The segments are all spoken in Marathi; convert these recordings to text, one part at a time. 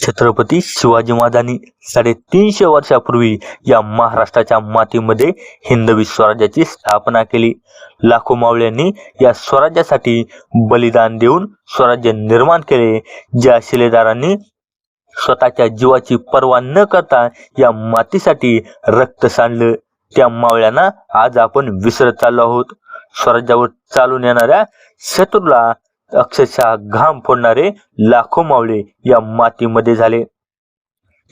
छत्रपती शिवाजी महाराजांनी साडेतीनशे वर्षापूर्वी या महाराष्ट्राच्या मातीमध्ये हिंदवी स्वराज्याची स्थापना केली. लाखो मावळ्यांनी या स्वराज्यासाठी बलिदान देऊन स्वराज्य निर्माण केले ज्या शिलेदारांनी स्वतःच्या जीवाची पर्वा न करता या मातीसाठी रक्त सांडलं. त्या मावळ्यांना आज आपण विसरत चाललो आहोत. स्वराज्यावर चालून येणाऱ्या शत्रूला अक्षरशः घाम फोडणारे लाखो मावळे या मातीमध्ये झाले.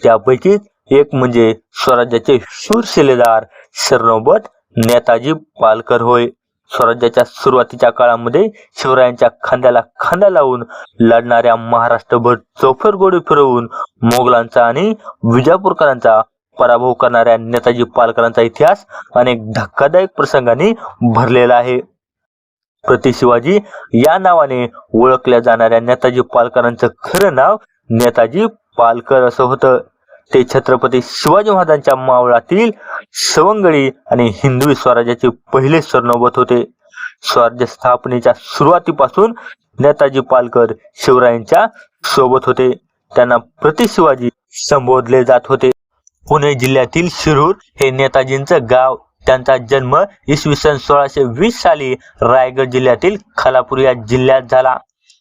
त्यापैकी एक म्हणजे स्वराज्याचे शूरशिलेदार शरणोबत नेताजी पालकर होय. स्वराज्याच्या सुरुवातीच्या काळामध्ये शिवरायांच्या खांद्याला खांदा लावून लढणाऱ्या महाराष्ट्रभर चौफर गोडी फिरवून मोगलांचा आणि विजापूरकरांचा पराभव करणाऱ्या नेताजी पालकरांचा इतिहास अनेक धक्कादायक प्रसंगांनी भरलेला आहे. प्रति शिवाजी या नावाने ओळखल्या जाणाऱ्या नेताजी पालकरांचं खरं नाव नेताजी पालकर असं होतं. ते छत्रपती शिवाजी महाराजांच्या मावळातील सवंगडी आणि हिंदवी स्वराज्याचे पहिले सरनोबत होते. स्वराज्य स्थापनेच्या सुरुवातीपासून नेताजी पालकर शिवरायांच्या सोबत होते. त्यांना प्रति शिवाजी संबोधले जात होते. पुणे जिल्ह्यातील शिरूर हे नेताजींचं गाव. त्यांचा जन्म इसवी सन सोळाशे वीस साली रायगड जिल्ह्यातील खालापूर या जिल्ह्यात झाला.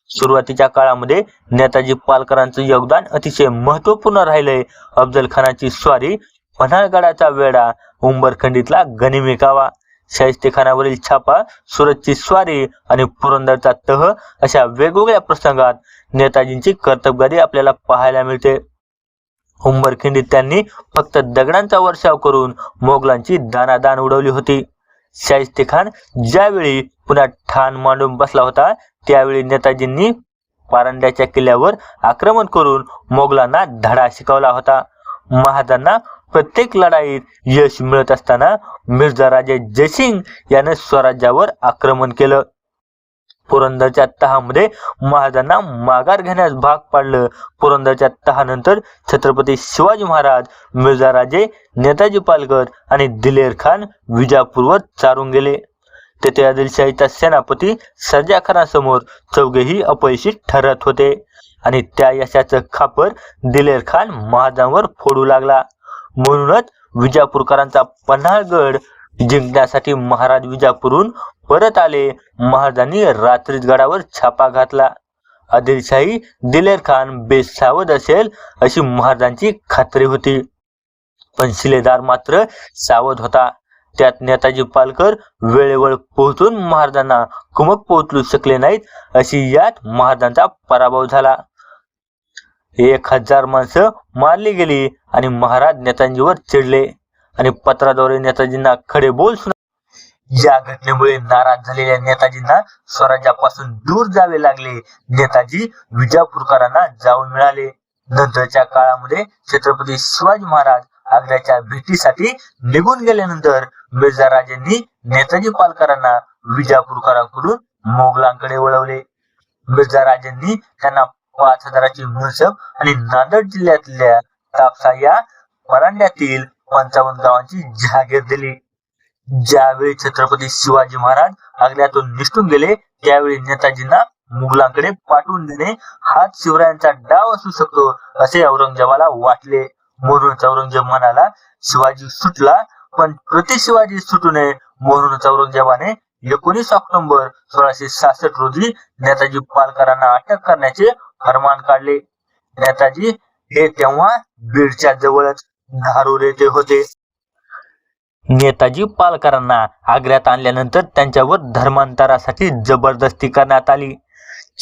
सुरुवातीच्या काळामध्ये नेताजी पालकरांचं योगदान अतिशय महत्त्वपूर्ण राहिले अफजल खानाची स्वारी पन्हाळगडाचा वेढा उंबरखंडीतला गनिमी कावा शाहिस्तेखानावरील छापा सुरतची स्वारी आणि पुरंदरचा तह अशा वेगवेगळ्या प्रसंगात नेताजींची कर्तबगारी आपल्याला पाहायला मिळते. उंबरखिंडीत त्यांनी फक्त दगडांचा वर्षाव करून मोगलांची दानादान उडवली होती. शाहिस्ते खान ज्यावेळी पुन्हा ठाण मांडून बसला होता त्यावेळी नेताजींनी पारंड्याच्या किल्ल्यावर आक्रमण करून मोगलांना धडा शिकवला होता. महाजांना प्रत्येक लढाईत यश मिळत असताना मिर्झा राजे जयसिंग याने स्वराज्यावर आक्रमण केलं. पुरंदरच्या तहामध्ये महाराजांना माघार घेण्यास भाग पाडलं. पुरंदरच्या तहानंतर छत्रपती शिवाजी महाराज मिर्झा राजे नेताजी पालकर आणि दिलेर खान विजापूरवर चारून गेले. तेथे आदिलशाहीचा सेनापती सर्जा खानासमोर चौघेही अपयशी ठरत होते आणि त्या यशाचं खापर दिलेर खान महाजांवर फोडू लागला. म्हणूनच विजापूरकरांचा पन्हाळगड जिंकण्यासाठी महाराज विजापूरून परत आले. महाराजांनी रात्रीच गडावर छापा घातला. आदिलशाही दिलेर खान बेसावध असेल अशी महाराजांची खात्री होती. पण शिलेदार मात्र सावध होता. त्यात नेताजी पालकर वेळेवर पोहोचून महाराजांना कुमक पोहोचलू शकले नाहीत अशी यात महाराजांचा पराभव झाला. एक हजार माणसं मारली गेली आणि महाराज नेताजीवर चिडले. आणि पत्राद्वारे नेताजींना खडे बोल सुना या घटनेमुळे नाराज झालेल्या नेताजींना स्वराज्यापासून दूर जावे लागले. नेताजी विजापूरकरांना जाऊन मिळाले. नंतरच्या काळामध्ये छत्रपती शिवाजी महाराज आग्र्याच्या भेटीसाठी निघून गेल्यानंतर मिर्झा राजेंनी नेताजी पालकरांना विजापूरकरांकडून मोगलांकडे वळवले. मिर्झा राजेंनी त्यांना पाच हजाराची मनसब आणि नांदेड जिल्ह्यातल्या तापसा या परांड्यातील पंचावन्न गावांची जागीर दिली. ज्यावेळी छत्रपती शिवाजी महाराज आग्र्यातून निसटून गेले त्यावेळी नेताजींना मुघलांकडे पाठवून देणे हाच शिवरायांचा डाव असू शकतो असे औरंगजेबाला वाटले. म्हणूनच औरंगजेब म्हणाला शिवाजी सुटला पण प्रति शिवाजी सुटू नये म्हणूनच औरंगजेबाने एकोणीस ऑक्टोबर सोळाशे सहासष्ट रोजी नेताजी पालकरांना अटक करण्याचे फरमान काढले. नेताजी हे तेव्हा बीडच्या जवळच धारूर येथे होते. नेताजी पालकरांना आग्र्यात आणल्यानंतर त्यांच्यावर धर्मांतरासाठी जबरदस्ती करण्यात आली.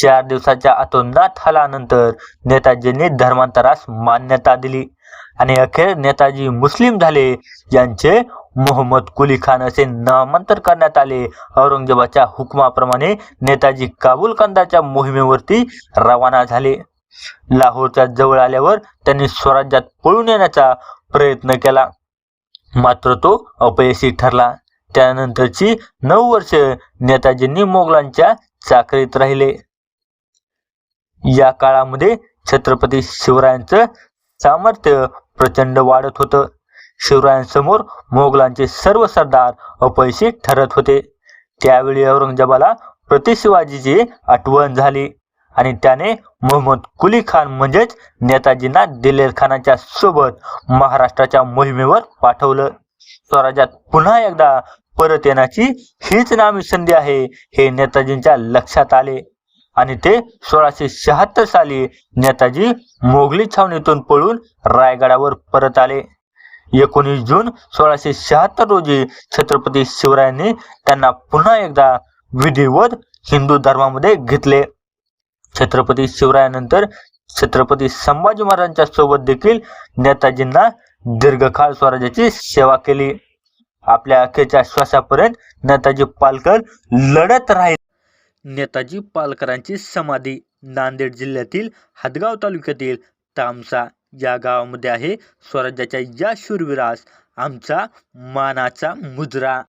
चार दिवसाच्या अतोनात हलानंतर नेताजींनी धर्मांतरास मान्यता दिली आणि अखेर नेताजी मुस्लिम झाले. यांचे मोहम्मद कुली खान असे नामांतर करण्यात आले. औरंगजेबाच्या हुकमाप्रमाणे नेताजी काबुल कंदाच्या मोहिमेवरती रवाना झाले. लाहोरच्या जवळ आल्यावर त्यांनी स्वराज्यात पळून येण्याचा प्रयत्न केला. मात्र तो अपयशी ठरला. त्यानंतरची नऊ वर्ष नेताजींनी मोगलांच्या चाकरीत राहिले. या काळामध्ये छत्रपती शिवरायांचं सामर्थ्य प्रचंड वाढत होतं. शिवरायांसमोर मोगलांचे सर्व सरदार अपयशी ठरत होते. त्यावेळी औरंगजेबाला प्रति शिवाजीची आठवण झाली. आणि त्याने मोहम्मद कुली खान म्हणजेच नेताजींना दिलेर खानाच्या सोबत महाराष्ट्राच्या मोहिमेवर पाठवलं. स्वराज्यात पुन्हा एकदा परत येण्याची हीच नामी संधी आहे हे नेताजींच्या लक्षात आले. आणि ते सोळाशे शहात्तर साली नेताजी मोगली छावणीतून पळून रायगडावर परत आले. एकोणीस जून सोळाशे शहात्तर रोजी छत्रपती शिवरायांनी त्यांना पुन्हा एकदा विधिवत हिंदू धर्मामध्ये घेतले. छत्रपती शिवरायानंतर छत्रपती संभाजी महाराजांच्या सोबत देखील नेताजींना दीर्घकाळ स्वराज्याची सेवा केली. आपल्या अखेरच्या श्वासापर्यंत नेताजी पालकर लढत राहील. नेताजी पालकरांची समाधी नांदेड जिल्ह्यातील हदगाव तालुक्यातील तामसा या गावामध्ये आहे. स्वराज्याच्या या शूरवीरास आमचा मानाचा मुजरा.